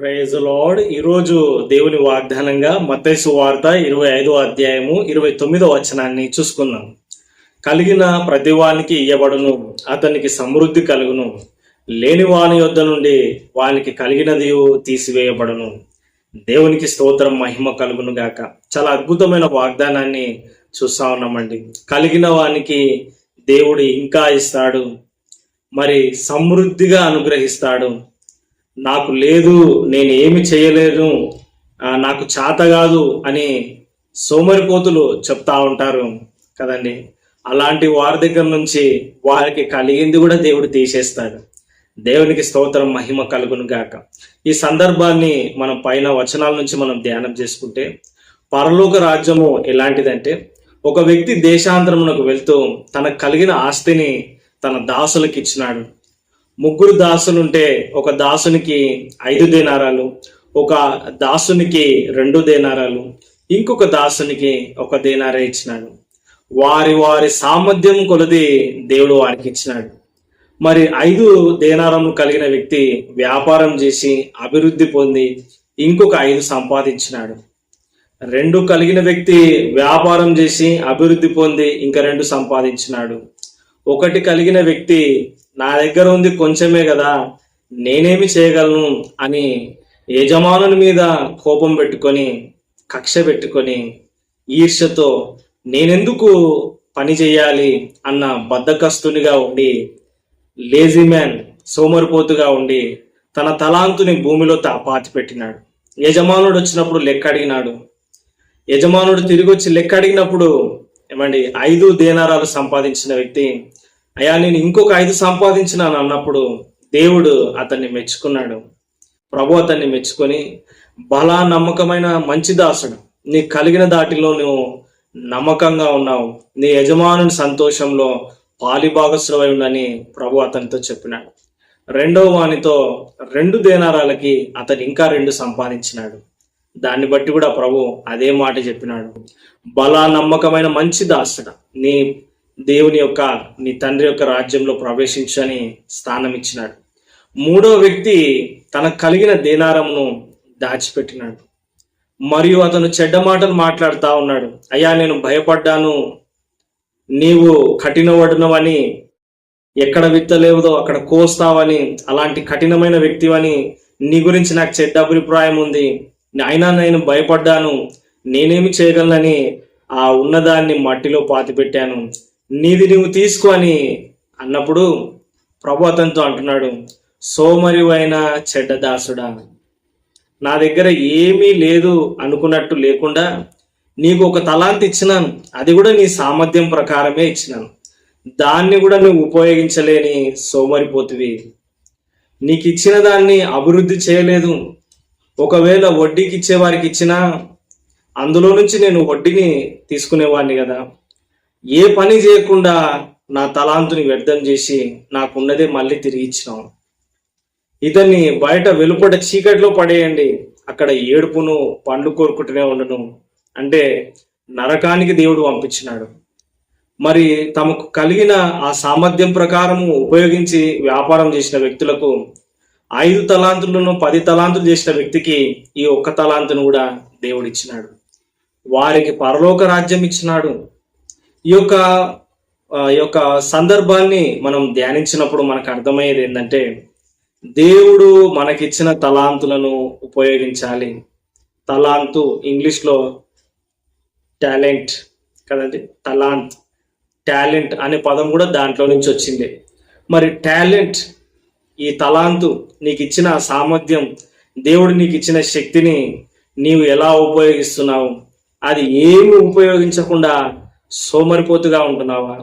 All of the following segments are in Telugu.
ప్రైజ్ లార్డ్ ఈరోజు దేవుని వాగ్దానంగా మత్తైసు వార్త ఇరవై ఐదో అధ్యాయము ఇరవై తొమ్మిదో వచనాన్ని చూసుకుందాం. కలిగిన ప్రతివానికి ఇయ్యబడును అతనికి సమృద్ధి కలుగును. లేని వాని యొద్ద నుండి వానికి కలిగినది తీసివేయబడును. దేవునికి స్తోత్రం మహిమ కలుగును గాక. చాలా అద్భుతమైన వాగ్దానాన్ని చూస్తా ఉన్నామండి. కలిగిన వానికి దేవుడు ఇంకా ఇస్తాడు. మరి సమృద్ధిగా అనుగ్రహిస్తాడు. నాకు లేదు నేను ఏమి చేయలేను నాకు చేత కాదు అని సోమరిపోతులు చెప్తా ఉంటారు కదండి. అలాంటి వారి దగ్గర నుంచి వారికి కలిగింది కూడా దేవుడు తీసేస్తాడు. దేవునికి స్తోత్రం మహిమ కలుగును గాక. ఈ సందర్భాన్ని మనం పైన వచనాల నుంచి మనం ధ్యానం చేసుకుంటే పరలోక రాజ్యము ఎలాంటిదంటే ఒక వ్యక్తి దేశాంతరమునకు వెళ్తూ తనకు కలిగిన ఆస్తిని తన దాసులకు ఇచ్చినాడు. ముగ్గురు దాసులుంటే ఒక దాసునికి ఐదు దేనారాలు ఒక దాసునికి రెండు దేనారాలు ఇంకొక దాసునికి ఒక దేనారా ఇచ్చినాడు. వారి వారి సామర్థ్యం కొలది దేవుడు వారికి ఇచ్చినాడు. మరి ఐదు దేనారము కలిగిన వ్యక్తి వ్యాపారం చేసి అభివృద్ధి పొంది ఇంకొక ఐదు సంపాదించినాడు. రెండు కలిగిన వ్యక్తి వ్యాపారం చేసి అభివృద్ధి పొంది ఇంకా రెండు సంపాదించినాడు. ఒకటి కలిగిన వ్యక్తి నా దగ్గర ఉంది కొంచెమే కదా నేనేమి చేయగలను అని యజమానుని మీద కోపం పెట్టుకొని కక్ష పెట్టుకొని ఈర్ష్యతో నేనెందుకు పని చేయాలి అన్న బద్ధకస్తునిగా ఉండి లేజీ మ్యాన్ సోమరిపోతుగా ఉండి తన తలాంతుని భూమిలో తా- పాతిపెట్టినాడు. యజమానుడు వచ్చినప్పుడు లెక్క అడిగినాడు యజమానుడు తిరిగి వచ్చి లెక్క అడిగినప్పుడు ఏమండి ఐదు దేనారాలు సంపాదించిన వ్యక్తి అయ్యా నేను ఇంకొక ఐదు సంపాదించినాను అన్నప్పుడు దేవుడు అతన్ని మెచ్చుకున్నాడు. ప్రభు అతన్ని మెచ్చుకొని బలా నమ్మకమైన మంచి దాసుడు నీ కలిగిన దాటిలో నువ్వు నమ్మకంగా ఉన్నావు. నీ యజమానుని సంతోషంలో పాలిభాగస్రవై ఉండని ప్రభు అతనితో చెప్పినాడు. రెండవ వానితో రెండు దేనారాలకి అతను ఇంకా రెండు సంపాదించినాడు. దాన్ని బట్టి కూడా ప్రభు అదే మాట చెప్పినాడు. బలా నమ్మకమైన మంచి దాసుడు నీ దేవుని యొక్క నీ తండ్రి యొక్క రాజ్యంలో ప్రవేశించని స్థానం ఇచ్చినాడు మూడో వ్యక్తి తనకు కలిగిన దేనారమును దాచిపెట్టినాడు. మరియు అతను చెడ్డ మాటలు మాట్లాడుతా ఉన్నాడు. అయ్యా నేను భయపడ్డాను. నీవు కఠినవడినవని ఎక్కడ విత్తలేవుదో అక్కడ కోస్తావని అలాంటి కఠినమైన వ్యక్తివని నీ గురించి నాకు చెడ్డ అభిప్రాయం ఉంది. అయినా నేను భయపడ్డాను. నేనేమి చేయగలనని ఆ ఉన్నదాన్ని మట్టిలో పాతిపెట్టాను. నీది నువ్వు తీసుకో అని అన్నప్పుడు ప్రభు అతనితో అంటున్నాడు సోమరివైన చెడ్డదాసుడా నా దగ్గర ఏమీ లేదు అనుకున్నట్టు లేకుండా నీకు ఒక తలాంతి ఇచ్చినాను. అది కూడా నీ సామర్థ్యం ప్రకారమే ఇచ్చినాను. దాన్ని కూడా నువ్వు ఉపయోగించలేని సోమరిపోతువి. నీకు ఇచ్చిన దాన్ని అభివృద్ధి చేయలేదు. ఒకవేళ వడ్డీకి ఇచ్చే వారికి ఇచ్చినా అందులో నుంచి నేను వడ్డీని తీసుకునేవాడిని కదా. ఏ పని చేయకుండా నా తలాంతుని వ్యర్థం చేసి నాకున్నదే మళ్ళీ తిరిగి ఇచ్చినావు. ఇతన్ని బయట వెలుపట చీకట్లో పడేయండి. అక్కడ ఏడుపును పండ్లు కోరుకుంటూనే ఉండను అంటే నరకానికి దేవుడు పంపించినాడు. మరి తమకు కలిగిన ఆ సామర్థ్యం ప్రకారము ఉపయోగించి వ్యాపారం చేసిన వ్యక్తులకు ఐదు తలాంతులను పది తలాంతులు చేసిన వ్యక్తికి ఈ ఒక్క తలాంతును కూడా దేవుడు ఇచ్చినాడు వారికి పరలోక రాజ్యం ఇచ్చినాడు. ఈ యొక్క ఈ యొక్క సందర్భాన్ని మనం ధ్యానించినప్పుడు మనకు అర్థమయ్యేది ఏంటంటే దేవుడు మనకిచ్చిన తలాంతులను ఉపయోగించాలి. తలాంతు ఇంగ్లీష్లో టాలెంట్ కదండి? తలాంత్. టాలెంట్ అనే పదం కూడా దాంట్లో నుంచి వచ్చింది. మరి టాలెంట్ ఈ తలాంతు నీకు ఇచ్చిన సామర్థ్యం దేవుడు నీకు ఇచ్చిన శక్తిని నీవు ఎలా ఉపయోగిస్తున్నావు? అది ఏమి ఉపయోగించకుండా సోమరిపోతుగా ఉంటున్నావా?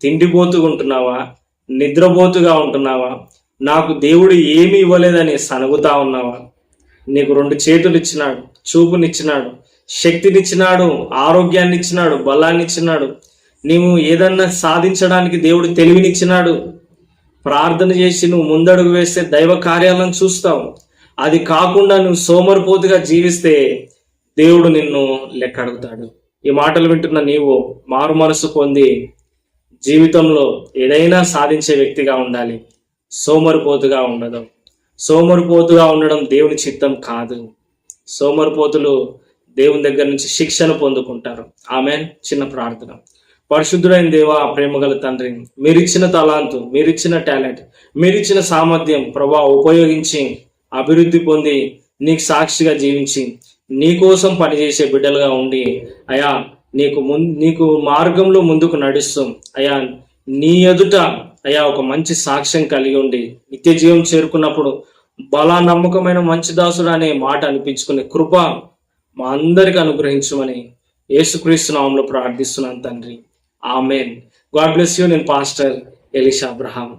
తిండిపోతుగా ఉంటున్నావా? నిద్రపోతుగా ఉంటున్నావా? నాకు దేవుడు ఏమి ఇవ్వలేదని సనుగుతా ఉన్నావా? నీకు రెండు చేతులు ఇచ్చినాడు చూపునిచ్చినాడు శక్తినిచ్చినాడు ఆరోగ్యాన్ని ఇచ్చినాడు బలాన్ని ఇచ్చినాడు నీవు ఏదన్నా సాధించడానికి దేవుడు తెలివినిచ్చినాడు. ప్రార్థన చేసి నువ్వు ముందడుగు వేస్తే దైవ కార్యాలను చూస్తావు. అది కాకుండా నువ్వు సోమరిపోతుగా జీవిస్తే దేవుడు నిన్ను లెక్క అడుగుతాడు ఈ మాటలు వింటున్న నీవు మారు మనసు పొంది జీవితంలో ఏదైనా సాధించే వ్యక్తిగా ఉండాలి. సోమరిపోతుగా ఉండదు సోమరిపోతుగా ఉండడం దేవుని చిత్తం కాదు. సోమరిపోతులు దేవుని దగ్గర నుంచి శిక్షణ పొందుకుంటారు. ఆమె చిన్న ప్రార్థన. పరిశుద్ధుడైన దేవ ప్రేమగల తండ్రి మీరిచ్చిన తలాంతు మీరిచ్చిన టాలెంట్ మీరిచ్చిన సామర్థ్యం ప్రభా ఉపయోగించి అభివృద్ధి పొంది నీకు సాక్షిగా జీవించి నీకోసం పనిచేసే బిడ్డలుగా ఉండి అయా నీకు ముం నీకు మార్గంలో ముందుకు నడుస్తూ. అయా నీ ఎదుట అయా ఒక మంచి సాక్ష్యం కలిగి ఉండి నిత్య జీవం చేరుకున్నప్పుడు బలా నమ్మకమైన మంచి దాసుడు అనే మాట అనిపించుకునే కృప మా అందరికి అనుగ్రహించమని యేసుక్రీస్తు నామంలో ప్రార్థిస్తున్నాను తండ్రి. ఆమెన్. God bless you. నేను pastor Elisha Abraham.